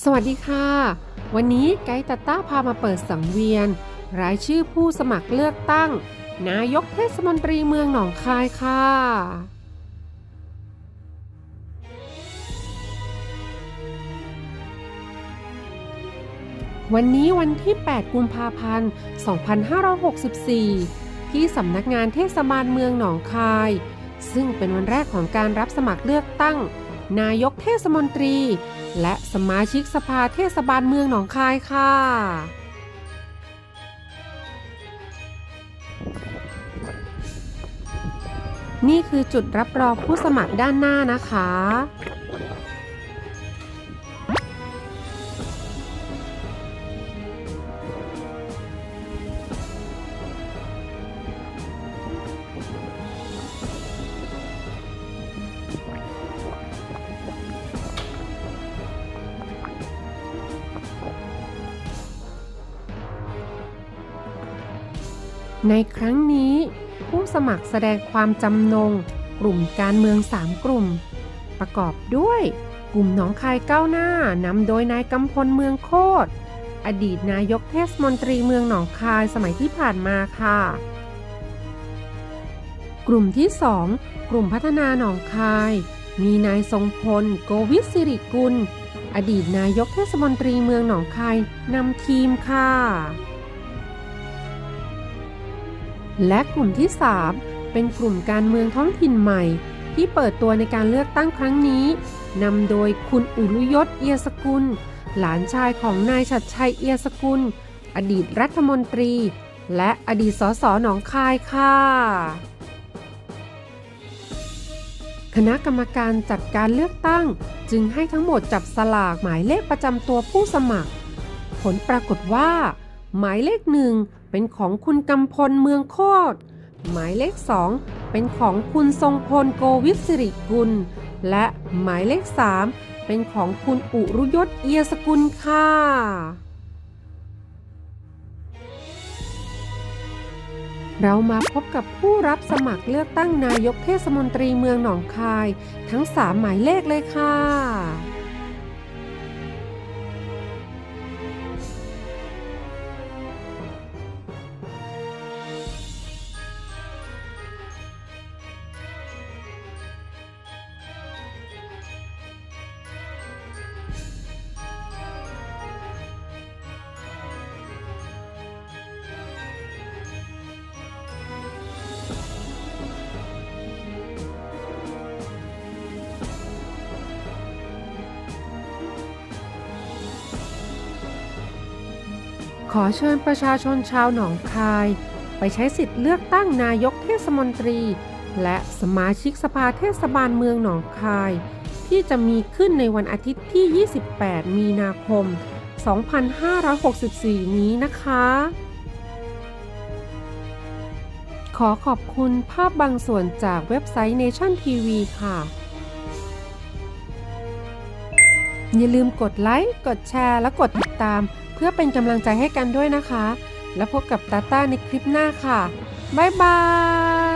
สวัสดีค่ะ วันนี้ไกด์ตาต้าพามาเปิดสังเวียน รายชื่อผู้สมัครเลือกตั้ง นายกเทศมนตรีเมืองหนองคายค่ะ วันนี้วันที่ 8 กุมภาพันธ์ 2564 ที่สำนักงานเทศบาลเมืองหนองคาย ซึ่งเป็นวันแรกของการรับสมัครเลือกตั้ง นายกเทศมนตรี และสมาชิกสภาเทศบาลเมืองหนองคายค่ะ นี่คือจุดรับรองผู้สมัครด้านหน้านะคะ ในครั้งนี้ ผู้สมัครแสดงความจำนง กลุ่มการเมือง 3 กลุ่ม ประกอบด้วย กลุ่มหนองคายก้าวหน้านำโดยนายกำพลเมืองโคตรอดีตนายกเทศมนตรีเมืองหนองคายสมัยที่ผ่านมาค่ะ กลุ่มที่ 2 กลุ่มพัฒนาหนองคาย มีนายทรงพล โกวิทสิริกุล อดีตนายกเทศมนตรีเมืองหนองคายนำทีมค่ะ และกลุ่มที่ 3 เป็นกลุ่มการเมืองท้องถิ่นใหม่ ที่เปิดตัวในการเลือกตั้งครั้งนี้นำโดยคุณอุรุยศเอียสกุล หลานชายของนายชัดชัยเอียสกุล อดีตรัฐมนตรี และอดีตสสหนองคายค่ะ คณะกรรมการจัดการเลือกตั้ง จึงให้ทั้งหมดจับสลากหมายเลขประจำตัวผู้สมัคร ผลปรากฏว่า หมายเลขหนึ่ง เป็นของคุณกำพลเมืองโคตร หมายเลขสองเป็นของคุณทรงพลโกวิทสิริกุล และหมายเลขสามเป็นของคุณอุรุยศเอียสกุลค่ะเรามาพบกับผู้รับสมัครเลือกตั้งนายกเทศมนตรีเมืองหนองคาย ทั้ง 3 หมายเลขเลยค่ะ ขอเชิญประชาชนชาวหนองคาย ไปใช้สิทธิ์เลือกตั้งนายกเทศมนตรี และสมาชิกสภาเทศบาลเมืองหนองคาย ที่จะมีขึ้นในวันอาทิตย์ที่ 28 มีนาคม 2564 นี้นะคะ ขอขอบคุณภาพบางส่วนจากเว็บไซต์ Nation TV ค่ะ อย่าลืมกดไลค์ กดแชร์ และกดติดตาม เพื่อเป็นกำลังใจให้กันด้วยนะคะ แล้วพบกับตาต้าในคลิปหน้าค่ะ บ๊ายบาย